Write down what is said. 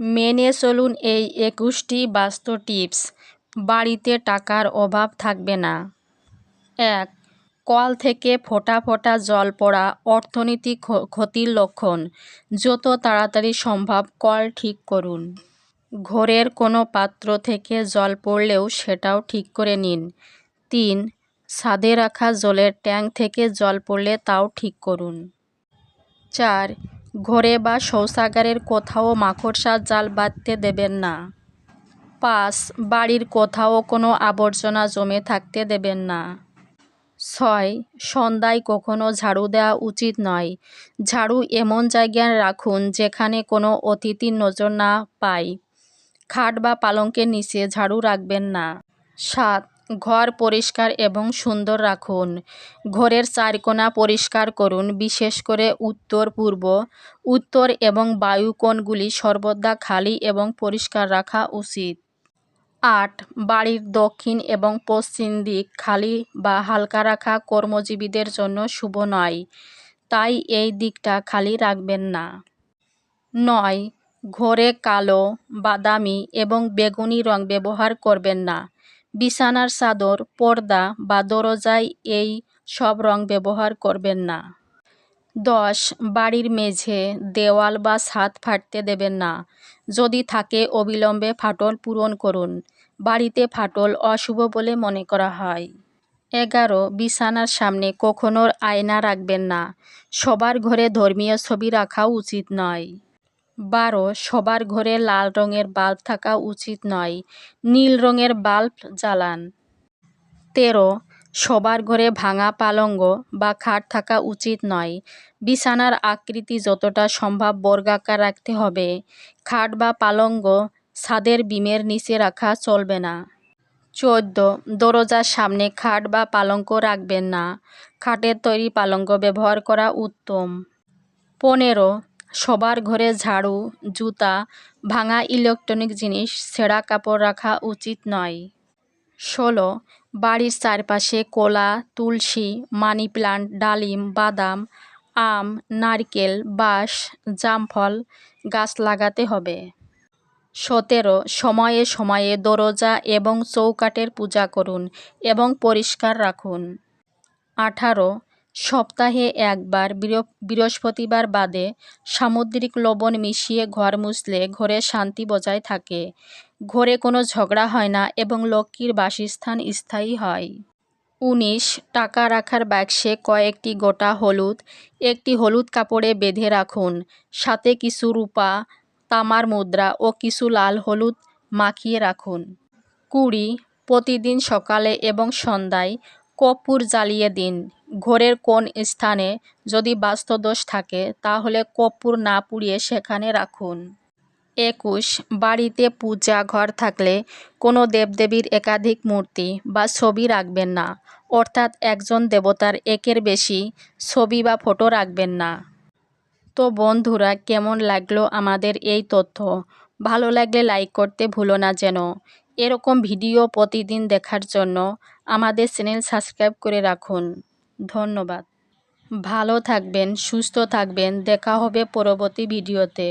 মেনে চলুন এই একুশটি বাস্তু টিপস। বাড়িতে টাকার অভাব থাকবে না। এক, কল থেকে ফোটা ফোটা জল পড়া অর্থনৈতিক ক্ষ- ক্ষতির লক্ষণ। যত তাড়াতাড়ি সম্ভব কল ঠিক করুন। ঘরের কোনো পাত্র থেকে জল পড়লেও সেটাও ঠিক করে নিন। তিন, ছাদে রাখা জলের ট্যাঙ্ক থেকে জল পড়লে তাও ঠিক করুন। চার ঘরে বা শৌচাগারের কোথাও মাকড়সার জাল বাঁধতে দেবেন না। পাঁচ বাড়ির কোথাও কোনো আবর্জনা জমে থাকতে দেবেন না। ছয়, সন্ধ্যায় কখনো ঝাড়ু দেওয়া উচিত নয়। ঝাড়ু এমন জায়গায় রাখুন যেখানে কোনো অতিথির নজর না পায়। খাট বা পালঙ্কের নিচে ঝাড়ু রাখবেন না। সাত ঘর পরিষ্কার এবং সুন্দর রাখুন। ঘরের চারকোনা পরিষ্কার করুন, বিশেষ করে উত্তর, পূর্ব, উত্তর এবং বায়ু কোণগুলি সর্বদা খালি এবং পরিষ্কার রাখা উচিত। আট, বাড়ির দক্ষিণ এবং পশ্চিম দিক খালি বা হালকা রাখা কর্মজীবীদের জন্য শুভ নয়। তাই এই দিকটা খালি রাখবেন না। নয়, ঘরে কালো, বাদামি এবং বেগুনি রং ব্যবহার করবেন না। বিছানার চাদর, পর্দা বা দরজায় এই সব রং ব্যবহার করবেন না। দশ, বাড়ির মেঝে, দেওয়াল বা ছাদ ফাটতে দেবেন না। যদি থাকে অবিলম্বে ফাটল পূরণ করুন। বাড়িতে ফাটল অশুভ বলে মনে করা হয়। এগারো, বিছানার সামনে কখনো আয়না রাখবেন না। সবার ঘরে ধর্মীয় ছবি রাখা উচিত নয়। বারো, সবার ঘরে লাল রঙের বাল্ব থাকা উচিত নয়, নীল রঙের বাল্ব জ্বালান। তেরো, সবার ঘরে ভাঙা পালঙ্গ বা খাট থাকা উচিত নয়, বিছানার আকৃতি যতটা সম্ভব বর্গাকার রাখতে হবে, খাট বা পালঙ্গ ছাদের বিমের নিচে রাখা চলবে না। চোদ্দ, দরজার সামনে খাট বা পালঙ্ক রাখবেন না, খাটের তৈরি পালঙ্ক ব্যবহার করা উত্তম। পনেরো সবার ঘরে ঝাড়ু, জুতা, ভাঙা ইলেকট্রনিক জিনিস, ছেঁড়া কাপড় রাখা উচিত নয়। ষোলো, বাড়ির চারপাশে কলা, তুলসী, মানি প্লান্ট, ডালিম, বাদাম, আম, নারকেল, বাঁশ, জামফল গাছ লাগাতে হবে। সতেরো, সময়ে সময়ে দরজা এবং চৌকাটের পূজা করুন এবং পরিষ্কার রাখুন। আঠারো সপ্তাহে একবার বৃহ- বৃহস্পতিবার বাদে সামুদ্রিক লবণ মিশিয়ে ঘর মুছলে ঘরে শান্তি বজায় থাকে। ঘরে কোনো ঝগড়া হয় না এবং লক্ষ্মীর বাসস্থান স্থায়ী হয়। উনিশ, টাকা রাখার বাক্সে কয়েকটি গোটা হলুদ, একটি হলুদ কাপড়ে বেঁধে রাখুন। সাথে কিছু রূপা, তামার মুদ্রা ও কিছু লাল হলুদ মাখিয়ে রাখুন। কুড়ি, প্রতিদিন সকালে এবং সন্ধ্যায় কর্পূর জ্বালিয়ে দিন। ঘরের কোন স্থানে যদি বাস্তুদোষ থাকে, তাহলে কর্পূর না পুড়িয়ে সেখানে রাখুন। একুশ, বাড়িতে পূজা ঘর থাকলে কোনো দেবদেবীর একাধিক মূর্তি বা ছবি রাখবেন না, অর্থাৎ একজন দেবতার একের বেশি ছবি বা ফটো রাখবেন না। তো বন্ধুরা, কেমন লাগল আমাদের এই তথ্য? ভালো লাগলে লাইক করতে ভুলো না যেন। এরকম ভিডিও প্রতিদিন দেখার জন্য আমাদের চ্যানেল সাবস্ক্রাইব করে রাখুন। ধন্যবাদ। ভালো থাকবেন সুস্থ থাকবেন। দেখা হবে পরবর্তী ভিডিওতে।